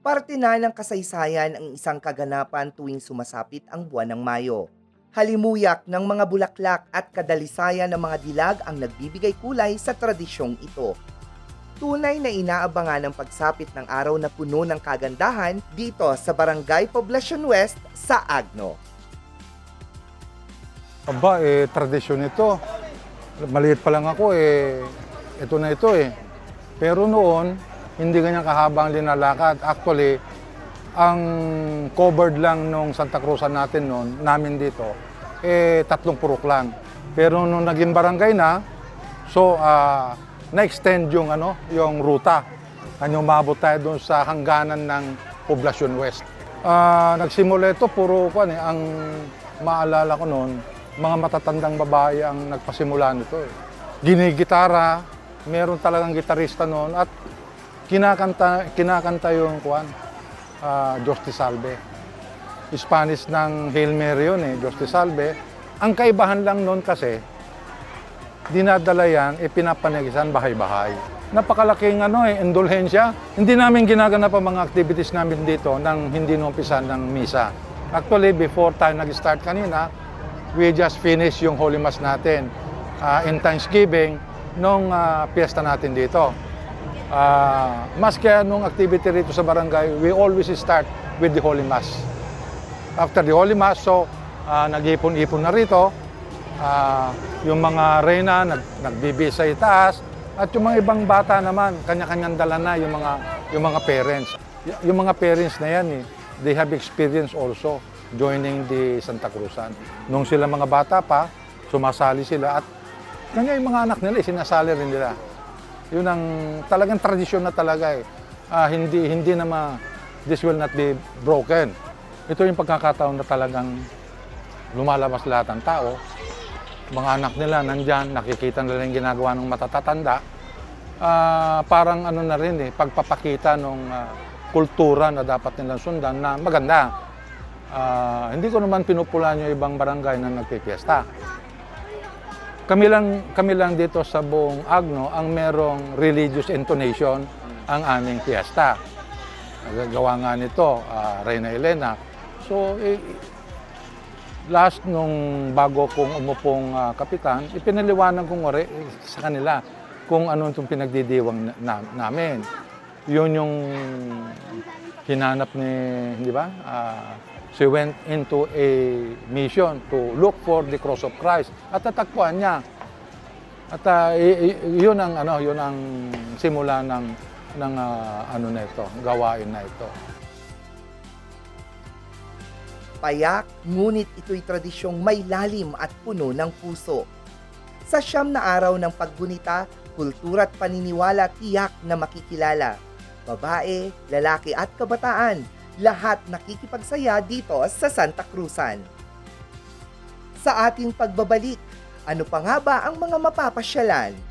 Parte na ng kasaysayan ang isang kaganapan tuwing sumasapit ang buwan ng Mayo. Halimuyak ng mga bulaklak at kadalisayan ng mga dilag ang nagbibigay kulay sa tradisyong ito. Tunay na inaabangan ang pagsapit ng araw na puno ng kagandahan dito sa Barangay Poblacion West sa Agno. Aba, eh, tradisyon ito. Maliit pa lang ako, eh, ito na ito eh. Pero noon, hindi ganyan kahaba ang linalakad. Actually, ang covered lang nung Santa Cruz natin noon, namin dito, eh, tatlong purok lang. Pero nung naging barangay na, so, ah, na-extend yung, ano, yung ruta. Ano, umabot tayo doon sa hangganan ng Poblacion West. Ah, nagsimula ito, puro kan eh, ang maalala ko noon, mga matatandang babae ang nagpasimula nito. Eh. Ginigitara, meron talagang gitarista noon at kinakanta, kinakanta yung kuan, ah, Diyos te Salve. Spanish ng Hail Mary yun eh, Diyos te Salve. Ang kaibahan lang noon kasi, dinadala yan, eh, pinapanigisan bahay-bahay. Napakalaking ano eh, indulhensya. Hindi namin ginaganap ang mga activities namin dito nang hindi numpisan ng misa. Actually, before tayo nag-start kanina, we just finished yung Holy Mass natin ah, in Thanksgiving nung ah, piyesta natin dito. Ah, mas kaya nung activity rito sa barangay, we always start with the Holy Mass. After the Holy Mass, so ah, nag-ipon-ipon na rito. Ah, yung mga reyna nag, nagbibisa itaas at yung mga ibang bata naman kanya-kanyang dala na yung mga yung mga parents. Y- yung mga parents na yan eh, they have experience also joining the Santa Cruzan. Nung sila mga bata pa, sumasali sila at kanya yung mga anak nila, eh, sinasali rin nila. Yun ang talagang tradisyon na talaga eh. Ah, hindi hindi na ma, this will not be broken. Ito yung pagkakataon na talagang lumalabas lahat ng tao. Mga anak nila nandyan, nakikita nila yung ginagawa ng matatatanda. Ah, parang ano na rin eh, pagpapakita ng kultura na dapat nilang sundan na maganda. Ah, hindi ko naman pinupulan yung ibang barangay na nagpipiesta. Kami lang, kami lang dito sa buong Agno ang merong religious intonation ang aming fiesta. Nagagawa nga nito, ah, Reyna Elena. So, eh, last nung bago kong umupong ah, kapitan, ipinaliwanag ko nga rin sa kanila kung ano itong pinagdidiwang na, na- namin. Yun yung hinanap ni, di ba? Ah, she went into a mission to look for the cross of Christ at natakpuan niya. At i- yun ang ano, yun ang simula ng ng ah, ano na ito, gawain na ito. Payak, ngunit ito'y tradisyong may lalim at puno ng puso. Sa siyam na araw ng paggunita, kultura at paniniwala tiyak na makikilala. Babae, lalaki at kabataan, lahat nakikipagsaya dito sa Santa Cruzan. Sa ating pagbabalik, ano pa nga ba ang mga mapapasyalan?